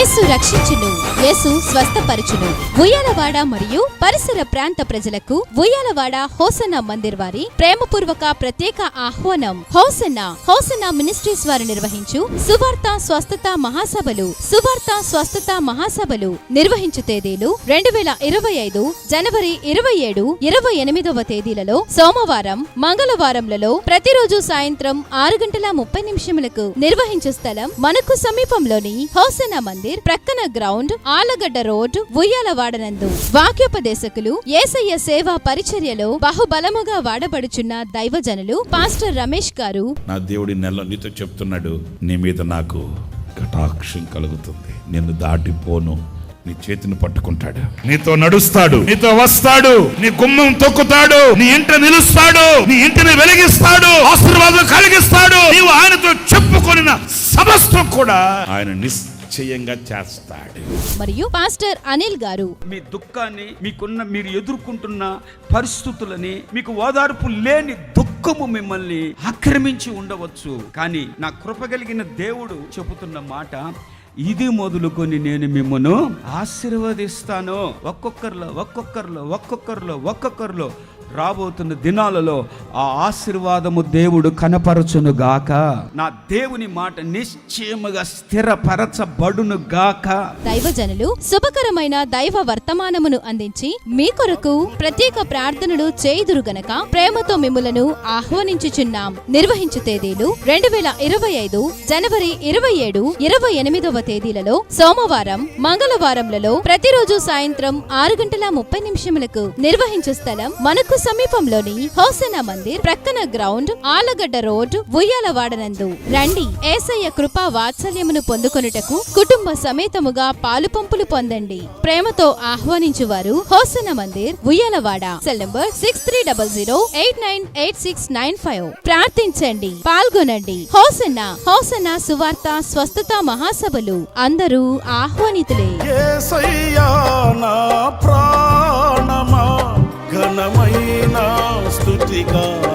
యేసు రక్షించును. యేసు స్వస్థపరచును. ఉయ్యాలవాడ మరియు పరిసర ప్రాంత ప్రజలకు ఉయ్యాలవాడ హోసన మందిర్ వారి ప్రేమపూర్వక ప్రత్యేక ఆహ్వానం. హోసన హోసన మినిస్ట్రీస్ వారు నిర్వహించు సువార్త స్వస్థత మహాసభలు. సువార్త స్వస్థత మహాసభలు నిర్వహించు తేదీలు రెండు వేల ఇరవై ఐదు జనవరి ఇరవై ఏడు ఇరవై ఎనిమిదవ తేదీలలో సోమవారం మంగళవారంలలో ప్రతిరోజు సాయంత్రం ఆరు గంటల ముప్పై నిమిషములకు నిర్వహించు స్థలం మనకు సమీపంలోని హోసన మందిర్ ప్రక్కన గ్రౌండ్ ఆలగడ్డ రోడ్డు ఉయ్యాలవాడనందు వాక్యోపదేశకులు ఏసయ్య సేవా పరిచర్యలో బహుబలముగా వాడబడుచున్న దైవజనులు పాస్టర్ రమేష్ గారు నా దేవుడి నెల నీతో చెప్తున్నాడు నీ మీద నాకు కటాక్షం కలుగుతుంది. నిన్ను దాటిపోను నీ చేతిని పట్టుకుంటాడు. నీతో నడుస్తాడు నీతో వస్తాడు నీ గుమ్మం తొక్కుతాడు నీ ఇంట నిలుస్తాడు నీ ఇంటిని వెలిగిస్తాడు ఆశీర్వాదం కలిగిస్తాడు. నీవు ఆయనతో చెప్పుకొనిన సమస్తం కూడా ఆయన నిశ్చయంగా చేస్తాడు. మరియు పాస్టర్ అనిల్ గారు మీ దుఃఖాన్ని మీకున్న మీరు ఎదుర్కొంటున్న పరిస్థితులని మీకు ఓదార్పు లేని దుఃఖము మిమ్మల్ని ఆక్రమించి ఉండవచ్చు. కానీ నా కృప కలిగిన దేవుడు చెబుతున్న మాట ఇది మొదలుకొని నేను మిమ్మను ఆశీర్వదిస్తాను. ఒక్కొక్కరిలో ఒక్కొక్కరిలో ఒక్కొక్కరిలో ఒక్కొక్కరిలో రాబోతున్న దినాలలో ఆ ఆశీర్వాదము దేవుడు కనపరచును గాక. నా దేవుని మాట నిశ్చయముగా స్థిరపరచబడును గాక. దైవజనులు శుభకరమైన దైవ వర్తమానమును అందించి మీ కొరకు ప్రత్యేక ప్రార్థనలు చేయుదురు గనక ప్రేమతో మిమ్ములను ఆహ్వానించుచున్నాం. నిర్వహించు తేదీలు రెండు వేల ఇరవై ఐదు జనవరి ఇరవై ఏడు ఇరవై ఎనిమిదవ తేదీలలో సోమవారం మంగళవారంలలో ప్రతిరోజు సాయంత్రం ఆరు గంటల ముప్పై నిమిషములకు నిర్వహించు స్థలం మనకు సమీపంలోని హోసన మందిర్ ప్రక్కన గ్రౌండ్ ఆలగడ్డ రోడ్ ఉయ్యాలవాడనందు రండి ఏసయ్య కృపా వాత్సల్యమును పొందుకొనుటకు కుటుంబ సమేతముగా పాలు పంపులు పొందండి. ప్రేమతో ఆహ్వానించువారు Hosanna Mandir Uyyalawada cell number six three double zero eight nine eight six nine five ప్రార్థించండి పాల్గొనండి. హోసన్న హోసన్న సువార్త స్వస్థత మహాసభలు. అందరూ ఆహ్వానితులే. Africa.